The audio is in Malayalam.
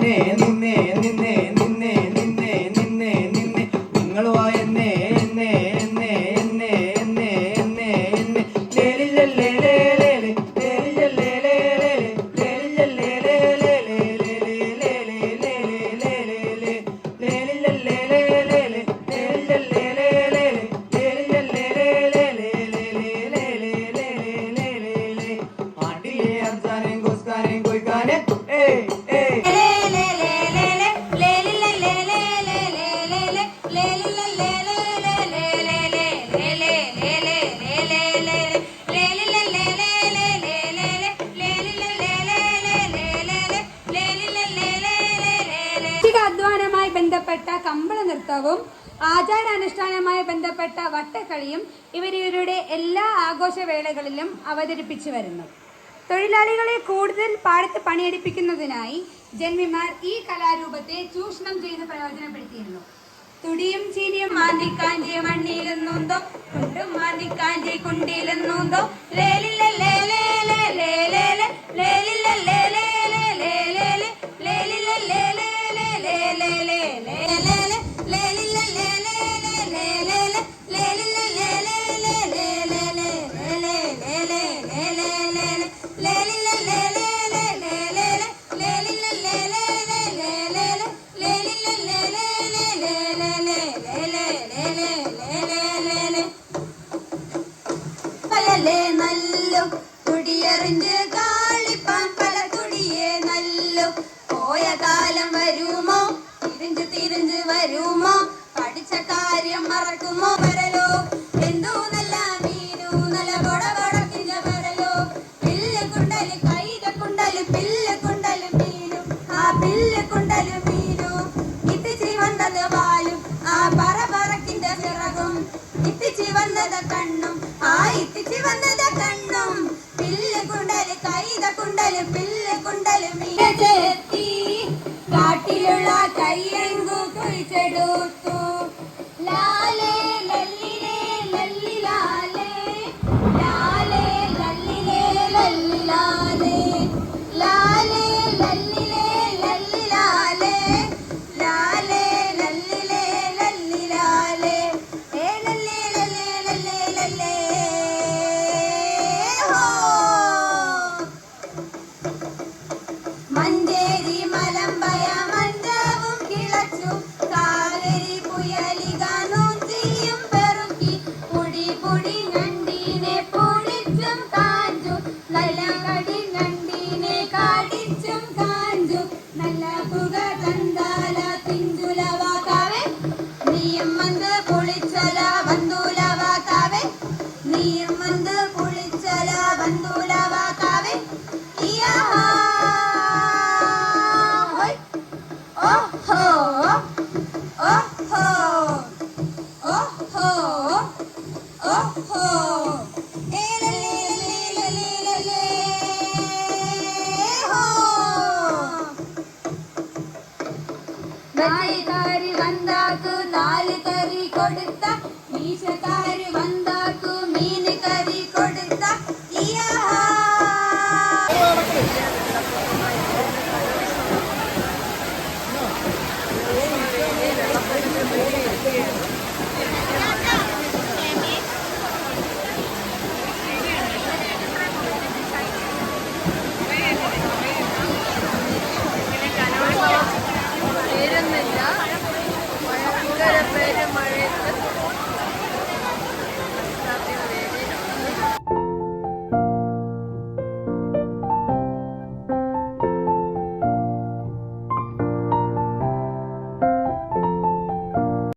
నేను ബന്ധപ്പെട്ട കമ്പള നൃത്തവും ആചാരാനുഷ്ഠാനവുമായി ബന്ധപ്പെട്ട വട്ടക്കളിയും ഇവരിവരുടെ എല്ലാ ആഘോഷവേളകളിലും അവതരിപ്പിച്ചു വരുന്നു. തൊഴിലാളികളെ കൂടുതൽ പാടത്ത് പണിയെടുപ്പിക്കുന്നതിനായി ജന്മിമാർ ഈ കലാരൂപത്തെ ചൂഷണം ചെയ്ത് പ്രയോജനപ്പെടുത്തിയിരുന്നു. തുടിയും ചിരിയും മാന്തിക്കാഞ്ചി മണ്ണിയിലെന്നോന്തോ നൂന്തോ കൊണ്ടും മാന്തിക്കാഞ്ചി കുണ്ടിയിലും നൂന്തോ ലേലില്ല ലേലേ ലേലില്ല പലലേ നല്ലോ തുടിയറിഞ്ഞ് കാളിപ്പാൻ പല തുടിയെ നല്ലോ ചിറകും ഇത്തിച്ചി വന്നത് കണ്ണും ആ ഇത്തിച്ചി വന്നത് കണ്ണും പില്ല് കുണ്ടൽ കൈത കുണ്ടൽ പില്ല് കുണ്ടൽ മീ ചേർത്തി കാട്ട நாலு கறி கொடுத்த மீசக்காரி